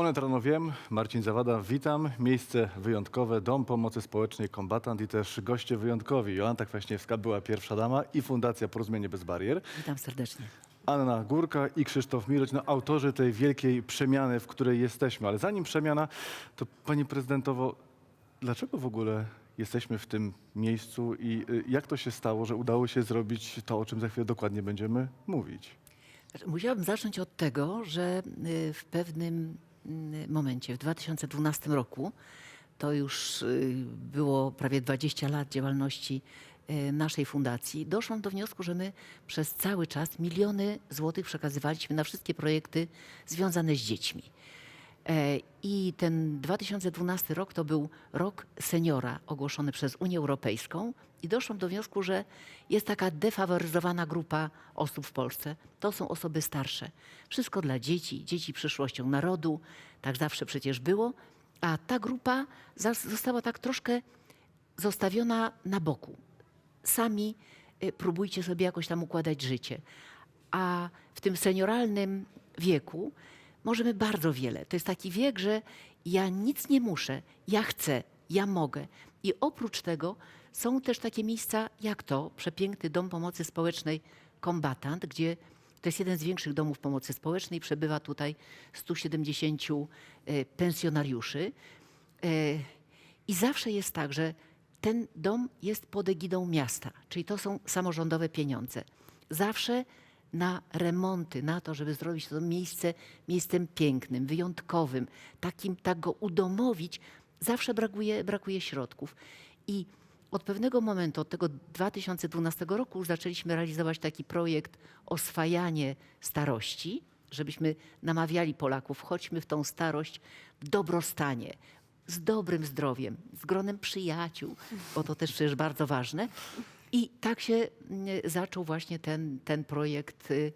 Onet rano wiem, Marcin Zawada, witam. Miejsce wyjątkowe, Dom Pomocy Społecznej Kombatant i też goście wyjątkowi. Jolanta Kwaśniewska, była pierwsza dama i Fundacja Porozumienie Bez Barier. Witam serdecznie. Anna Górka i Krzysztof Miroć, no, autorzy tej wielkiej przemiany, w której jesteśmy. Ale zanim przemiana, to pani prezydentowo, dlaczego w ogóle jesteśmy w tym miejscu i y, jak to się stało, że udało się zrobić to, o czym za chwilę dokładnie będziemy mówić? Musiałabym zacząć od tego, że y, w pewnym momencie, w 2012 roku, to już y, było prawie 20 lat działalności y, naszej fundacji, doszłam do wniosku, że my przez cały czas miliony złotych przekazywaliśmy na wszystkie projekty związane z dziećmi. E, I ten 2012 rok to był rok seniora ogłoszony przez Unię Europejską i doszłam do wniosku, że jest taka defaworyzowana grupa osób w Polsce. To są osoby starsze. Wszystko dla dzieci, dzieci przyszłością narodu, tak zawsze przecież było, a ta grupa została tak troszkę zostawiona na boku. Sami y, próbujcie sobie jakoś tam układać życie. A w tym senioralnym wieku możemy bardzo wiele. To jest taki wiek, że ja nic nie muszę, ja chcę, ja mogę. I oprócz tego są też takie miejsca jak to, przepiękny Dom Pomocy Społecznej Kombatant, gdzie to jest jeden z większych domów pomocy społecznej. Przebywa tutaj 170 e, pensjonariuszy. E, I zawsze jest tak, że ten dom jest pod egidą miasta, czyli to są samorządowe pieniądze. Zawsze na remonty, na to, żeby zrobić to miejsce miejscem pięknym, wyjątkowym, takim, tak go udomowić, zawsze brakuje, brakuje środków. I od pewnego momentu, od tego 2012 roku już zaczęliśmy realizować taki projekt oswajanie starości, żebyśmy namawiali Polaków, chodźmy w tą starość w dobrostanie, z dobrym zdrowiem, z gronem przyjaciół, bo to też przecież bardzo ważne. I tak się mm, zaczął właśnie ten, ten projekt y,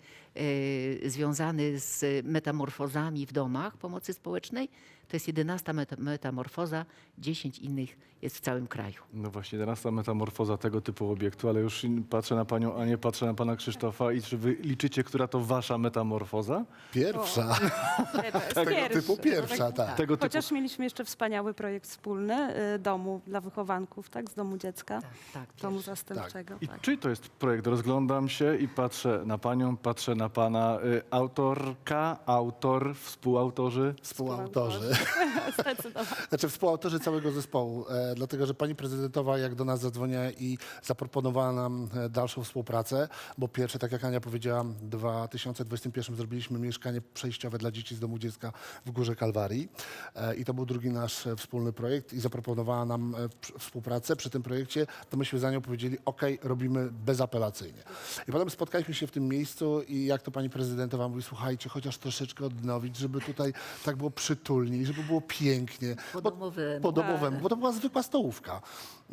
związany z metamorfozami w domach pomocy społecznej. To jest 11 meta- metamorfoza, 10 innych jest w całym kraju. No właśnie, 11 metamorfoza tego typu obiektu, ale już patrzę na panią Anię, patrzę na pana Krzysztofa i czy wy liczycie, która to wasza metamorfoza? Pierwsza. Tego Tego typu pierwsza, tak. Tego typu... Chociaż mieliśmy jeszcze wspaniały projekt wspólny y, domu dla wychowanków, tak? Z domu dziecka, Tak, tak. domu pierwszy. zastępczego. I Tak. czyj to jest projekt? Rozglądam się i patrzę na panią, patrzę na pana. Y, autorka, autor, współautorzy. Współautorzy. Zdecydowanie. Znaczy współautorzy całego zespołu, e, dlatego że pani prezydentowa jak do nas zadzwoniła i zaproponowała nam e, dalszą współpracę, bo pierwsze, tak jak Ania powiedziała, w 2021 zrobiliśmy mieszkanie przejściowe dla dzieci z domu dziecka w Górze Kalwarii e, i to był drugi nasz e, wspólny projekt i zaproponowała nam e, pr- współpracę przy tym projekcie, to myśmy za nią powiedzieli, ok, robimy bezapelacyjnie. I potem spotkaliśmy się w tym miejscu i jak to pani prezydentowa mówi, słuchajcie, chociaż troszeczkę odnowić, żeby tutaj tak było przytulniej, żeby było pięknie. Po. Po domowemu, bo to była zwykła stołówka.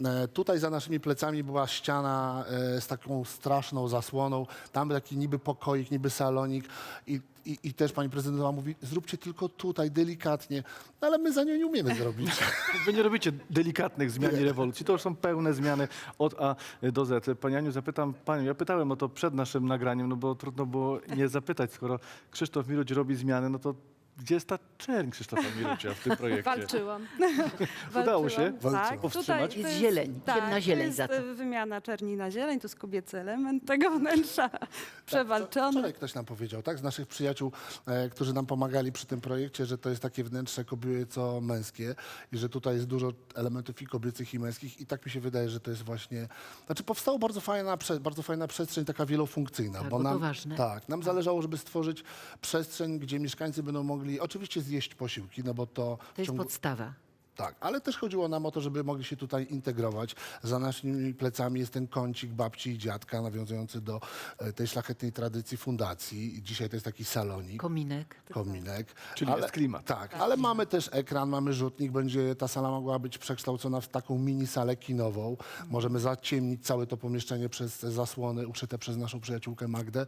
E, tutaj za naszymi plecami była ściana e, z taką straszną zasłoną. Tam był taki niby pokoik, niby salonik i, i, i też pani prezydentowa mówi, zróbcie tylko tutaj, delikatnie. No, ale my za nią nie umiemy zrobić. Wy nie robicie delikatnych zmian i rewolucji. To już są pełne zmiany od A do Z. Pani Aniu, zapytam panią. Ja pytałem o to przed naszym nagraniem, no bo trudno było nie zapytać. Skoro Krzysztof Miroć robi zmiany, no to gdzie jest ta czerń Krzysztofa Mirocia w tym projekcie? Walczyłam. Udało się? Walczyłam. Tak, Walczyła. Powstrzymać? to Jest zieleń, tak, ciemna zieleń to jest za to. y, wymiana czerni na zieleń, to jest kobiecy element tego wnętrza. Przewalczony. Wczoraj ktoś nam powiedział, tak, z naszych przyjaciół, e, którzy nam pomagali przy tym projekcie, że to jest takie wnętrze kobieco-męskie i że tutaj jest dużo elementów i kobiecych, i męskich i tak mi się wydaje, że to jest właśnie... Znaczy powstała bardzo fajna, prze, bardzo fajna przestrzeń, taka wielofunkcyjna. Tak, bo to nam, ważne. Tak, nam zależało, żeby stworzyć przestrzeń, gdzie mieszkańcy będą mogli oczywiście zjeść posiłki, no bo to... To jest ciągu- podstawa. Tak, ale też chodziło nam o to, żeby mogli się tutaj integrować. Za naszymi plecami jest ten kącik babci i dziadka nawiązujący do e, tej szlachetnej tradycji fundacji. Dzisiaj to jest taki salonik. Kominek. Kominek. Czyli jest klimat. Tak, ale mamy też ekran, mamy rzutnik, będzie ta sala mogła być przekształcona w taką mini salę kinową. Możemy zaciemnić całe to pomieszczenie przez te zasłony uszyte przez naszą przyjaciółkę Magdę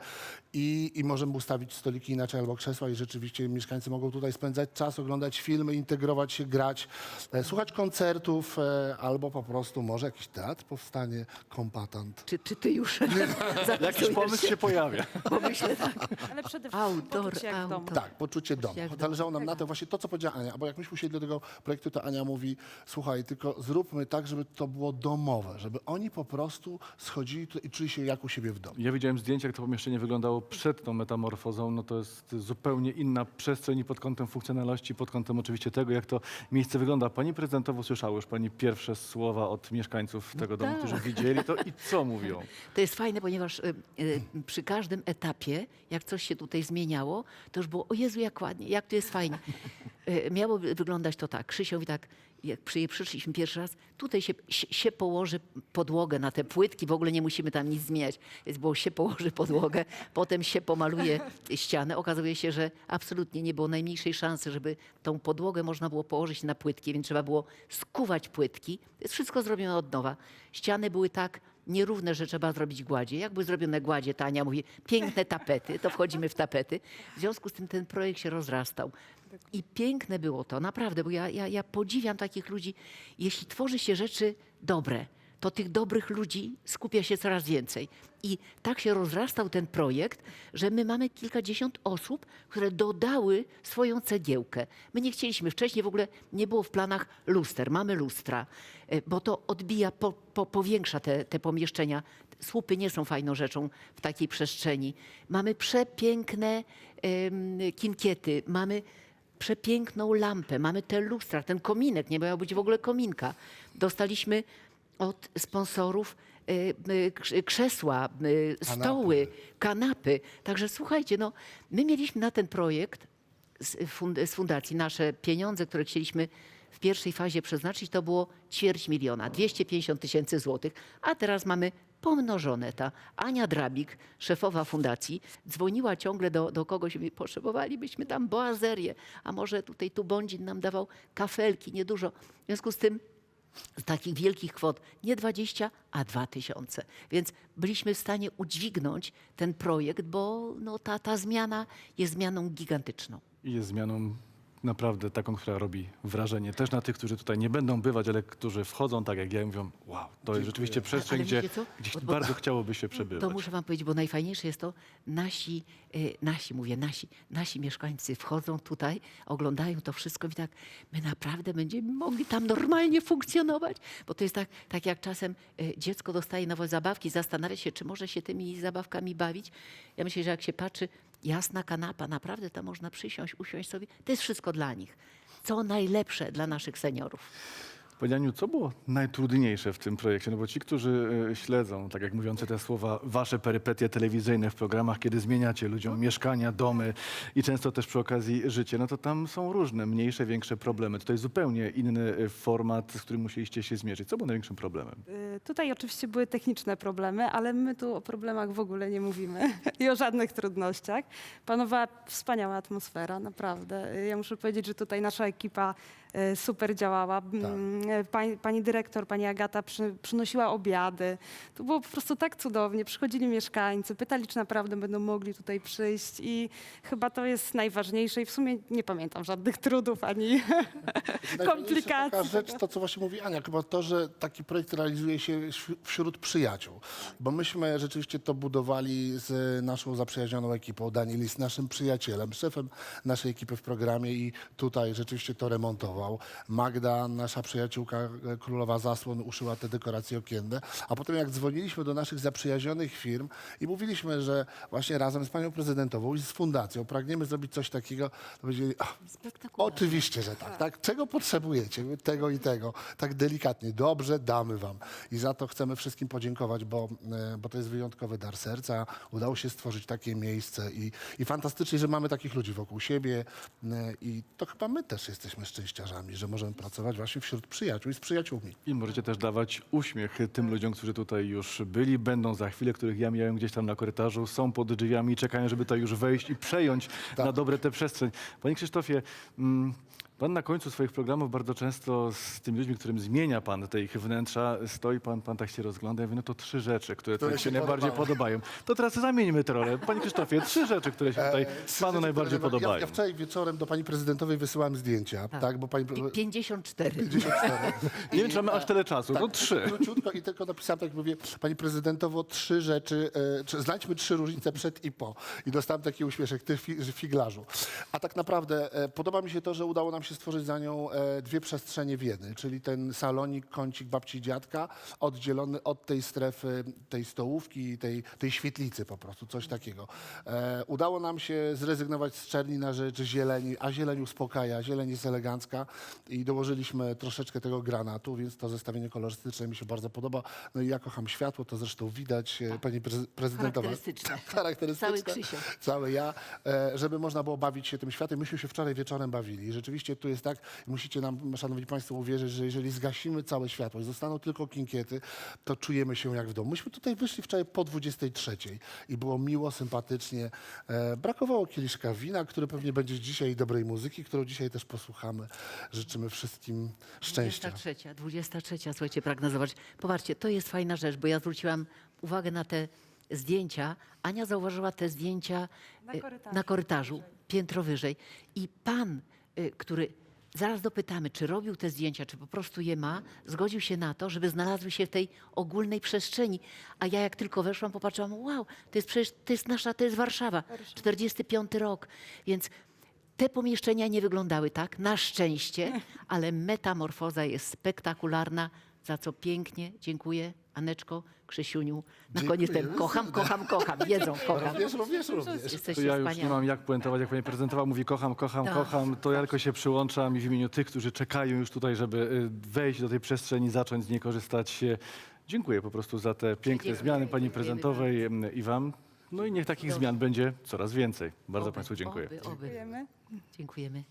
i, i możemy ustawić stoliki inaczej albo krzesła i rzeczywiście mieszkańcy mogą tutaj spędzać czas, oglądać filmy, integrować się, grać. E, słuchać koncertów e, albo po prostu może jakiś teatr powstanie, kompatant. Czy, czy ty już Jakiś pomysł się pojawia. Bo myślę tak. Ale przede wszystkim Outdoor, poczucie jak w domu. outdoor. Tak, poczucie domu. Zależało nam na tym właśnie to, co powiedziała Ania, bo jak myśmy usiedli do tego projektu, to Ania mówi, słuchaj, tylko zróbmy tak, żeby to było domowe, żeby oni po prostu schodzili i czuli się jak u siebie w domu. Ja widziałem zdjęcia, jak to pomieszczenie wyglądało przed tą metamorfozą. No to jest zupełnie inna przestrzeń i pod kątem funkcjonalności, pod kątem oczywiście tego, jak to miejsce wygląda. Pani prezydentowo słyszała już pani pierwsze słowa od mieszkańców tego domu, tak. którzy widzieli to i co mówią? To jest fajne, ponieważ y, y, przy każdym etapie, jak coś się tutaj zmieniało, to już było, o Jezu, jak ładnie, jak tu jest fajnie. Y, Miało wy- wyglądać to tak. Krzysią i tak, jak przy, przyszliśmy pierwszy raz, tutaj się, się, się położy podłogę na te płytki, w ogóle nie musimy tam nic zmieniać. Więc było się położy podłogę, potem się pomaluje ścianę. Okazuje się, że absolutnie nie było najmniejszej szansy, żeby tą podłogę można było położyć na płytki, więc trzeba było skuwać płytki. To jest wszystko zrobione od nowa. Ściany były tak nierówne, że trzeba zrobić gładzie. Jak były zrobione gładzie, Tania mówi, piękne tapety, to wchodzimy w tapety. W związku z tym ten projekt się rozrastał. I piękne było to, naprawdę, bo ja, ja, ja podziwiam takich ludzi. Jeśli tworzy się rzeczy dobre, to tych dobrych ludzi skupia się coraz więcej. I tak się rozrastał ten projekt, że my mamy kilkadziesiąt osób, które dodały swoją cegiełkę. My nie chcieliśmy, wcześniej w ogóle nie było w planach luster, mamy lustra, e, bo to odbija, po, po, powiększa te, te pomieszczenia. Słupy nie są fajną rzeczą w takiej przestrzeni. Mamy przepiękne em, kinkiety, mamy przepiękną lampę, mamy te lustra, ten kominek, nie miał być w ogóle kominka. Dostaliśmy od sponsorów e, e, krz- krzesła, stoły, kanapy. Także słuchajcie, no, my mieliśmy na ten projekt z, fund- z fundacji nasze pieniądze, które chcieliśmy w pierwszej fazie przeznaczyć, to było ćwierć miliona, 250 tysięcy złotych, a teraz mamy pomnożone. Ta Ania Drabik, szefowa fundacji, dzwoniła ciągle do, do kogoś i mówi, potrzebowalibyśmy tam boazerię, a może tutaj tu Bądzin nam dawał kafelki, niedużo. W związku z tym takich wielkich kwot nie 20, a 2 tysiące. Więc byliśmy w stanie udźwignąć ten projekt, bo no, ta, ta zmiana jest zmianą gigantyczną. Jest zmianą naprawdę taką, która robi wrażenie też na tych, którzy tutaj nie będą bywać, ale którzy wchodzą, tak jak ja, i mówią, wow, to jest rzeczywiście przestrzeń, Ale gdzie, wiecie co? gdzie Bo- bo- bardzo chciałoby się przebywać. To muszę wam powiedzieć, bo najfajniejsze jest to, nasi, y, nasi, mówię nasi, nasi mieszkańcy wchodzą tutaj, oglądają to wszystko i tak, my naprawdę będziemy mogli tam normalnie funkcjonować, bo to jest tak, tak jak czasem y, dziecko dostaje nowe zabawki, zastanawia się, czy może się tymi zabawkami bawić. Ja myślę, że jak się patrzy, jasna kanapa, naprawdę tam można przysiąść, usiąść sobie, to jest wszystko dla nich. Co najlepsze dla naszych seniorów. Pani Aniu, co było najtrudniejsze w tym projekcie? No bo ci, którzy e, śledzą, tak jak mówiące te słowa, wasze perypetie telewizyjne w programach, kiedy zmieniacie ludziom mieszkania, domy i często też przy okazji życie, no to tam są różne, mniejsze, większe problemy. Tutaj zupełnie inny e, format, z którym musieliście się zmierzyć. Co było największym problemem? Y, Tutaj oczywiście były techniczne problemy, ale my tu o problemach w ogóle nie mówimy i o żadnych trudnościach. Panowała wspaniała atmosfera, naprawdę. Y, Ja muszę powiedzieć, że tutaj nasza ekipa y, super działała. Mm, y, Pani, pani dyrektor, pani Agata przy, przynosiła obiady. To było po prostu tak cudownie. Przychodzili mieszkańcy, pytali, czy naprawdę będą mogli tutaj przyjść i chyba to jest najważniejsze i w sumie nie pamiętam żadnych trudów ani komplikacji. Taka rzecz, to co właśnie mówi Ania, chyba to, że taki projekt realizuje się wśród- przyjaciół. Bo myśmy rzeczywiście to budowali z naszą zaprzyjaźnioną ekipą. Daniel jest naszym przyjacielem, szefem naszej ekipy w programie i tutaj rzeczywiście to remontował. Magda, nasza przyjaciółka e, królowa zasłon, uszyła te dekoracje okienne. A potem jak dzwoniliśmy do naszych zaprzyjaźnionych firm i mówiliśmy, że właśnie razem z panią prezydentową i z fundacją pragniemy zrobić coś takiego, to powiedzieli, "Ach, Spektakularne. Oczywiście, że tak, tak. Czego potrzebujecie? Tego i tego. Tak delikatnie. Dobrze, damy wam. I za to chcemy wszystkim podziękować, bo, e, bo to jest wyjątkowy dar serca. Udało się stworzyć takie miejsce i, i fantastycznie, że mamy takich ludzi wokół siebie. e, I to chyba my też jesteśmy szczęściarzami, że możemy pracować właśnie wśród przyjaciół i z przyjaciółmi. I możecie też dawać uśmiech tym ludziom, którzy tutaj już byli, będą za chwilę, których ja mijałem gdzieś tam na korytarzu, są pod drzwiami i czekają, żeby tutaj już wejść i przejąć na dobre tę przestrzeń. Panie Krzysztofie, mm, Pan na końcu swoich programów bardzo często z tymi ludźmi, którym zmienia pan te ich wnętrza, stoi pan, pan tak się rozgląda i mówi, no to trzy rzeczy, które, Które tutaj się się najbardziej podobają. To teraz zamieńmy tę rolę. Panie Krzysztofie, trzy rzeczy, które się tutaj Trzy panu rzeczy, najbardziej które- podobają. Ja, ja wczoraj wieczorem do pani prezydentowej wysyłałem zdjęcia, tak, bo pani... Pi- 54. 54. Nie wiem, czy mamy aż tyle czasu. No trzy. Króciutko i tylko napisałem, tak jak mówię, pani prezydentowo, trzy rzeczy, e, znajdźmy trzy różnice przed i po. I dostałem taki uśmieszek, ty fi, figlarzu. A tak naprawdę e, podoba mi się to, że udało nam się stworzyć za nią e, dwie przestrzenie Wieny, czyli ten salonik, kącik babci i dziadka, oddzielony od tej strefy, tej stołówki, tej, tej świetlicy po prostu, coś takiego. E, udało nam się zrezygnować z czerni na rzecz zieleni, a zieleń uspokaja, zieleń jest elegancka i dołożyliśmy troszeczkę tego granatu, więc to zestawienie kolorystyczne mi się bardzo podoba. No i ja kocham światło, to zresztą widać, e, pani preze- prezydentowa. Charakterystyczne. Charakterystyczne. Cały Krzysiek. Cały ja, żeby można było bawić się tym światem. Myśmy się wczoraj wieczorem bawili. I Rzeczywiście tu jest tak, musicie nam, szanowni państwo, uwierzyć, że jeżeli zgasimy całe światło i zostaną tylko kinkiety, to czujemy się jak w domu. Myśmy tutaj wyszli wczoraj po 23 i było miło, sympatycznie. E, brakowało kieliszka wina, który pewnie będzie dzisiaj dobrej muzyki, którą dzisiaj też posłuchamy. Życzymy wszystkim szczęścia. 23, 23, słuchajcie, pragnę zobaczyć. Popatrzcie, to jest fajna rzecz, bo ja zwróciłam uwagę na te zdjęcia. Ania zauważyła te zdjęcia Na e, korytarzu. na korytarzu piętro wyżej. I pan, który zaraz dopytamy, czy robił te zdjęcia, czy po prostu je ma, zgodził się na to, żeby znalazły się w tej ogólnej przestrzeni. A ja jak tylko weszłam, popatrzyłam, wow, to jest przecież, to jest nasza, to jest Warszawa, 45 rok. Więc te pomieszczenia nie wyglądały tak, na szczęście, ale metamorfoza jest spektakularna, za co pięknie dziękuję Aneczko, Krzysiuniu. Na Dziękuję. koniec ten kocham, kocham, kocham, wiedzą, kocham. Również, również, również. To Jesteście ja już nie wspaniali. mam jak puentować, jak pani prezentowa mówi kocham, kocham, Tak. kocham, to ja tylko się przyłączam i w imieniu tych, którzy czekają już tutaj, żeby y, wejść do tej przestrzeni, zacząć z niej korzystać. y, Dziękuję po prostu za te piękne Dziękuję. zmiany pani Dziękujemy prezentowej y, i wam. No i niech takich Dobrze. zmian będzie coraz więcej. Bardzo Oby, państwu dziękuję. Oby, oby. Dziękujemy. Dziękujemy.